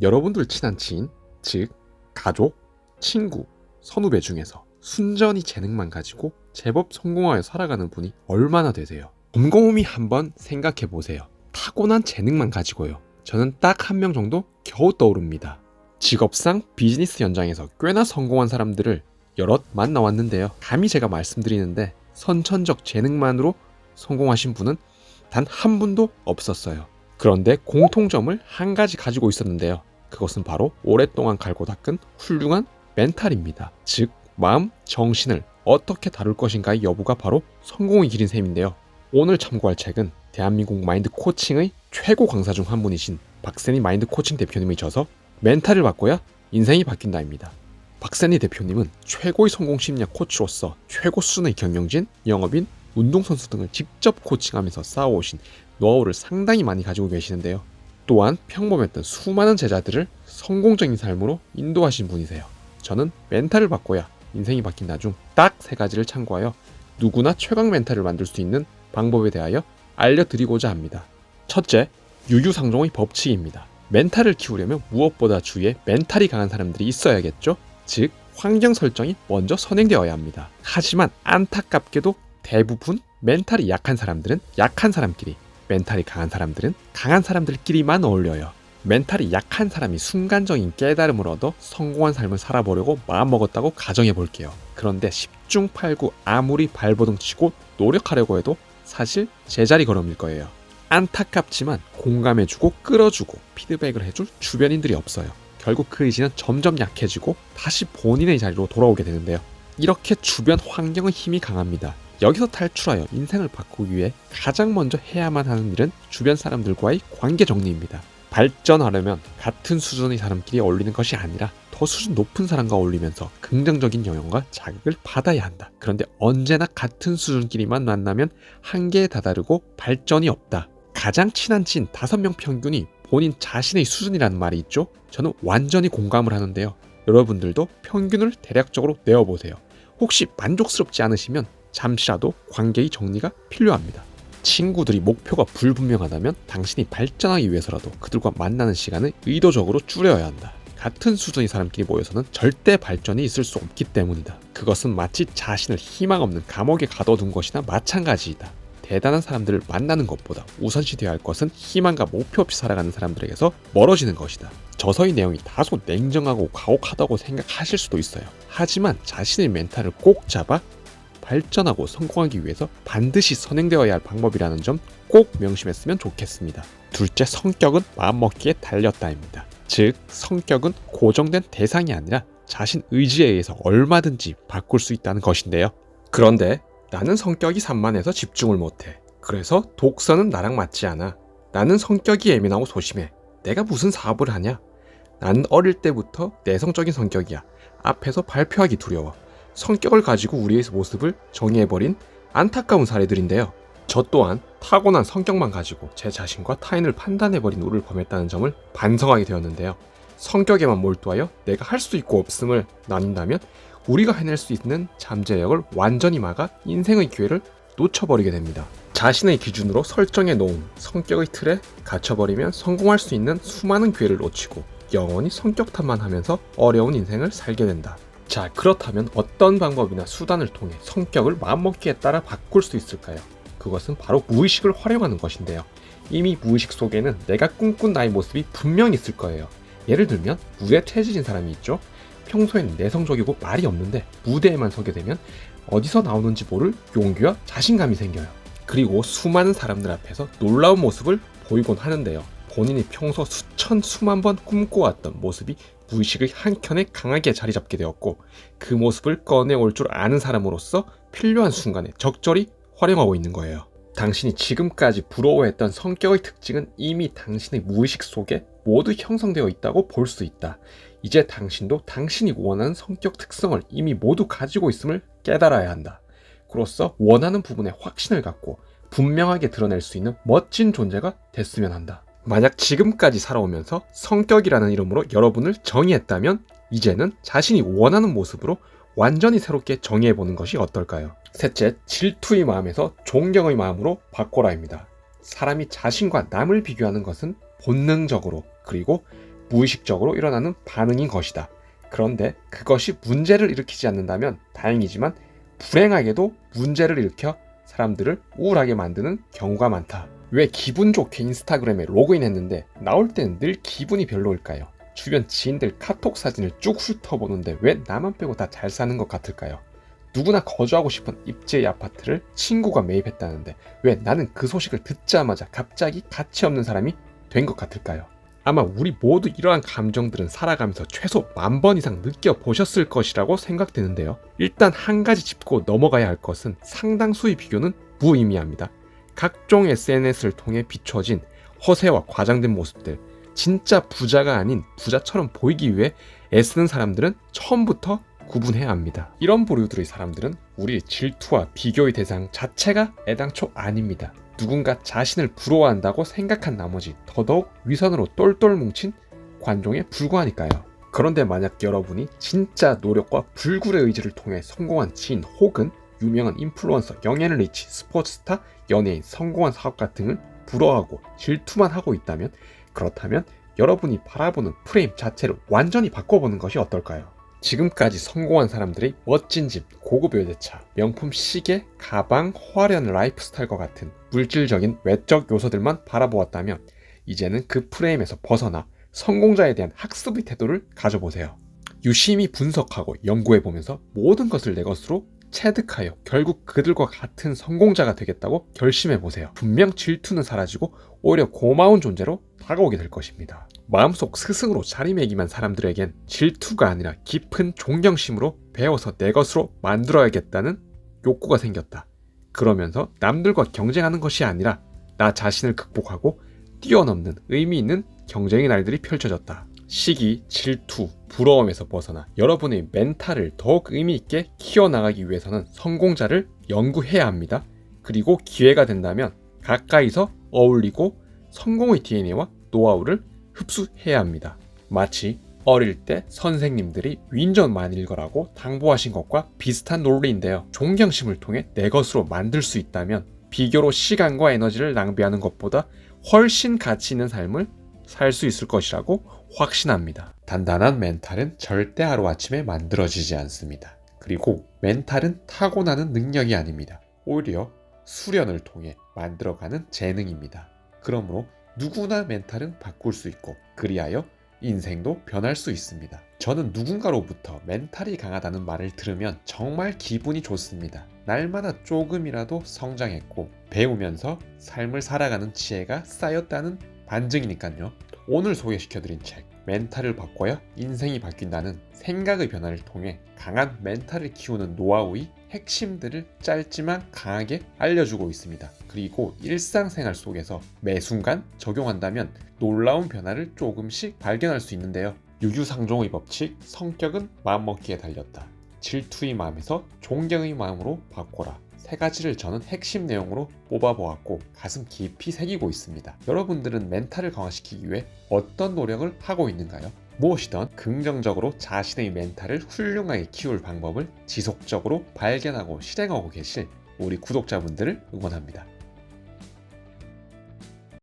여러분들 친한 지인, 즉 가족, 친구, 선후배 중에서 순전히 재능만 가지고 제법 성공하여 살아가는 분이 얼마나 되세요? 곰곰이 한번 생각해 보세요. 타고난 재능만 가지고요. 저는 딱 한 명 정도 겨우 떠오릅니다. 직업상 비즈니스 현장에서 꽤나 성공한 사람들을 여럿 만나왔는데요. 감히 제가 말씀드리는데 선천적 재능만으로 성공하신 분은 단 한 분도 없었어요. 그런데 공통점을 한 가지 가지고 있었는데요. 그것은 바로 오랫동안 갈고 닦은 훌륭한 멘탈입니다. 즉, 마음, 정신을 어떻게 다룰 것인가의 여부가 바로 성공의 길인 셈인데요. 오늘 참고할 책은 대한민국 마인드 코칭의 최고 강사 중 한 분이신 박세니 마인드 코칭 대표님의 저서 멘탈을 바꿔야 인생이 바뀐다입니다. 박세니 대표님은 최고의 성공 심리학 코치로서 최고 수준의 경영진, 영업인, 운동선수 등을 직접 코칭하면서 쌓아오신 노하우를 상당히 많이 가지고 계시는데요. 또한 평범했던 수많은 제자들을 성공적인 삶으로 인도하신 분이세요. 저는 멘탈을 바꿔야 인생이 바뀐다 중 딱 세 가지를 참고하여 누구나 최강 멘탈을 만들 수 있는 방법에 대하여 알려드리고자 합니다. 첫째, 유유상종의 법칙입니다. 멘탈을 키우려면 무엇보다 주위에 멘탈이 강한 사람들이 있어야겠죠? 즉, 환경 설정이 먼저 선행되어야 합니다. 하지만 안타깝게도 대부분 멘탈이 약한 사람들은 약한 사람끼리, 멘탈이 강한 사람들은 강한 사람들끼리만 어울려요. 멘탈이 약한 사람이 순간적인 깨달음을 얻어 성공한 삶을 살아보려고 마음먹었다고 가정해 볼게요. 그런데 10중 8구 아무리 발버둥 치고 노력하려고 해도 사실 제자리 걸음일 거예요. 안타깝지만 공감해주고 끌어주고 피드백을 해줄 주변인들이 없어요. 결국 그 의지는 점점 약해지고 다시 본인의 자리로 돌아오게 되는데요. 이렇게 주변 환경의 힘이 강합니다. 여기서 탈출하여 인생을 바꾸기 위해 가장 먼저 해야만 하는 일은 주변 사람들과의 관계 정리입니다. 발전하려면 같은 수준의 사람끼리 어울리는 것이 아니라 더 수준 높은 사람과 어울리면서 긍정적인 영향과 자극을 받아야 한다. 그런데 언제나 같은 수준끼리만 만나면 한계에 다다르고 발전이 없다. 가장 친한 지인 5명 평균이 본인 자신의 수준이라는 말이 있죠? 저는 완전히 공감을 하는데요. 여러분들도 평균을 대략적으로 내어보세요. 혹시 만족스럽지 않으시면 잠시라도 관계의 정리가 필요합니다. 친구들이 목표가 불분명하다면 당신이 발전하기 위해서라도 그들과 만나는 시간을 의도적으로 줄여야 한다. 같은 수준의 사람끼리 모여서는 절대 발전이 있을 수 없기 때문이다. 그것은 마치 자신을 희망 없는 감옥에 가둬둔 것이나 마찬가지이다. 대단한 사람들을 만나는 것보다 우선시 되어야 할 것은 희망과 목표 없이 살아가는 사람들에게서 멀어지는 것이다. 저서의 내용이 다소 냉정하고 가혹하다고 생각하실 수도 있어요. 하지만 자신의 멘탈을 꼭 잡아 발전하고 성공하기 위해서 반드시 선행되어야 할 방법이라는 점 꼭 명심했으면 좋겠습니다. 둘째, 성격은 마음먹기에 달렸다입니다. 즉, 성격은 고정된 대상이 아니라 자신 의지에 의해서 얼마든지 바꿀 수 있다는 것인데요. 그런데 나는 성격이 산만해서 집중을 못해. 그래서 독서는 나랑 맞지 않아. 나는 성격이 예민하고 소심해. 내가 무슨 사업을 하냐? 나는 어릴 때부터 내성적인 성격이야. 앞에서 발표하기 두려워. 성격을 가지고 우리의 모습을 정의해버린 안타까운 사례들인데요. 저 또한 타고난 성격만 가지고 제 자신과 타인을 판단해버린 우를 범했다는 점을 반성하게 되었는데요. 성격에만 몰두하여 내가 할 수 있고 없음을 나눈다면 우리가 해낼 수 있는 잠재력을 완전히 막아 인생의 기회를 놓쳐버리게 됩니다. 자신의 기준으로 설정해 놓은 성격의 틀에 갇혀버리면 성공할 수 있는 수많은 기회를 놓치고 영원히 성격 탓만 하면서 어려운 인생을 살게 된다. 자, 그렇다면 어떤 방법이나 수단을 통해 성격을 마음먹기에 따라 바꿀 수 있을까요? 그것은 바로 무의식을 활용하는 것인데요. 이미 무의식 속에는 내가 꿈꾼 나의 모습이 분명히 있을 거예요. 예를 들면 무대 태지진 사람이 있죠. 평소엔 내성적이고 말이 없는데 무대에만 서게 되면 어디서 나오는지 모를 용기와 자신감이 생겨요. 그리고 수많은 사람들 앞에서 놀라운 모습을 보이곤 하는데요. 본인이 평소 수천 수만 번 꿈꿔왔던 모습이 무의식의 한켠에 강하게 자리 잡게 되었고 그 모습을 꺼내올 줄 아는 사람으로서 필요한 순간에 적절히 활용하고 있는 거예요. 당신이 지금까지 부러워했던 성격의 특징은 이미 당신의 무의식 속에 모두 형성되어 있다고 볼 수 있다. 이제 당신도 당신이 원하는 성격 특성을 이미 모두 가지고 있음을 깨달아야 한다. 그로써 원하는 부분에 확신을 갖고 분명하게 드러낼 수 있는 멋진 존재가 됐으면 한다. 만약 지금까지 살아오면서 성격이라는 이름으로 여러분을 정의했다면 이제는 자신이 원하는 모습으로 완전히 새롭게 정의해보는 것이 어떨까요? 셋째, 질투의 마음에서 존경의 마음으로 바꿔라입니다. 사람이 자신과 남을 비교하는 것은 본능적으로 그리고 무의식적으로 일어나는 반응인 것이다. 그런데 그것이 문제를 일으키지 않는다면 다행이지만 불행하게도 문제를 일으켜 사람들을 우울하게 만드는 경우가 많다. 왜 기분 좋게 인스타그램에 로그인했는데 나올 때는 늘 기분이 별로일까요? 주변 지인들 카톡 사진을 쭉 훑어보는데 왜 나만 빼고 다 잘 사는 것 같을까요? 누구나 거주하고 싶은 입지의 아파트를 친구가 매입했다는데 왜 나는 그 소식을 듣자마자 갑자기 가치 없는 사람이 된 것 같을까요? 아마 우리 모두 이러한 감정들은 살아가면서 최소 만 번 이상 느껴보셨을 것이라고 생각되는데요. 일단 한 가지 짚고 넘어가야 할 것은 상당수의 비교는 무의미합니다. 각종 SNS를 통해 비춰진 허세와 과장된 모습들, 진짜 부자가 아닌 부자처럼 보이기 위해 애쓰는 사람들은 처음부터 구분해야 합니다. 이런 부류들의 사람들은 우리 질투와 비교의 대상 자체가 애당초 아닙니다. 누군가 자신을 부러워한다고 생각한 나머지 더더욱 위선으로 똘똘 뭉친 관종에 불과하니까요. 그런데 만약 여러분이 진짜 노력과 불굴의 의지를 통해 성공한 지인 혹은 유명한 인플루언서, 영예를 리치, 스포츠스타, 연예인, 성공한 사업가 등을 부러워하고 질투만 하고 있다면 그렇다면 여러분이 바라보는 프레임 자체를 완전히 바꿔보는 것이 어떨까요? 지금까지 성공한 사람들이 멋진 집, 고급 외제차, 명품 시계, 가방, 화려한 라이프 스타일과 같은 물질적인 외적 요소들만 바라보았다면 이제는 그 프레임에서 벗어나 성공자에 대한 학습의 태도를 가져보세요. 유심히 분석하고 연구해보면서 모든 것을 내 것으로 체득하여 결국 그들과 같은 성공자가 되겠다고 결심해 보세요. 분명 질투는 사라지고 오히려 고마운 존재로 다가오게 될 것입니다. 마음속 스승으로 자리매김한 사람들에겐 질투가 아니라 깊은 존경심으로 배워서 내 것으로 만들어야겠다는 욕구가 생겼다. 그러면서 남들과 경쟁하는 것이 아니라 나 자신을 극복하고 뛰어넘는 의미 있는 경쟁의 날들이 펼쳐졌다. 시기, 질투, 부러움에서 벗어나 여러분의 멘탈을 더욱 의미 있게 키워나가기 위해서는 성공자를 연구해야 합니다. 그리고 기회가 된다면 가까이서 어울리고 성공의 DNA와 노하우를 흡수해야 합니다. 마치 어릴 때 선생님들이 윈전만 읽으라고 당부하신 것과 비슷한 논리인데요. 존경심을 통해 내 것으로 만들 수 있다면 비교로 시간과 에너지를 낭비하는 것보다 훨씬 가치 있는 삶을 살 수 있을 것이라고 확신합니다. 단단한 멘탈은 절대 하루아침에 만들어지지 않습니다. 그리고 멘탈은 타고나는 능력이 아닙니다. 오히려 수련을 통해 만들어가는 재능입니다. 그러므로 누구나 멘탈은 바꿀 수 있고 그리하여 인생도 변할 수 있습니다. 저는 누군가로부터 멘탈이 강하다는 말을 들으면 정말 기분이 좋습니다. 날마다 조금이라도 성장했고 배우면서 삶을 살아가는 지혜가 쌓였다는 반증이니까요. 오늘 소개시켜드린 책 멘탈을 바꿔야 인생이 바뀐다는 생각의 변화를 통해 강한 멘탈을 키우는 노하우의 핵심들을 짧지만 강하게 알려주고 있습니다. 그리고 일상생활 속에서 매 순간 적용한다면 놀라운 변화를 조금씩 발견할 수 있는데요. 유유상종의 법칙, 성격은 마음먹기에 달렸다. 질투의 마음에서 존경의 마음으로 바꿔라. 세 가지를 저는 핵심 내용으로 뽑아보았고 가슴 깊이 새기고 있습니다. 여러분들은 멘탈을 강화시키기 위해 어떤 노력을 하고 있는가요? 무엇이든 긍정적으로 자신의 멘탈을 훌륭하게 키울 방법을 지속적으로 발견하고 실행하고 계실 우리 구독자분들을 응원합니다.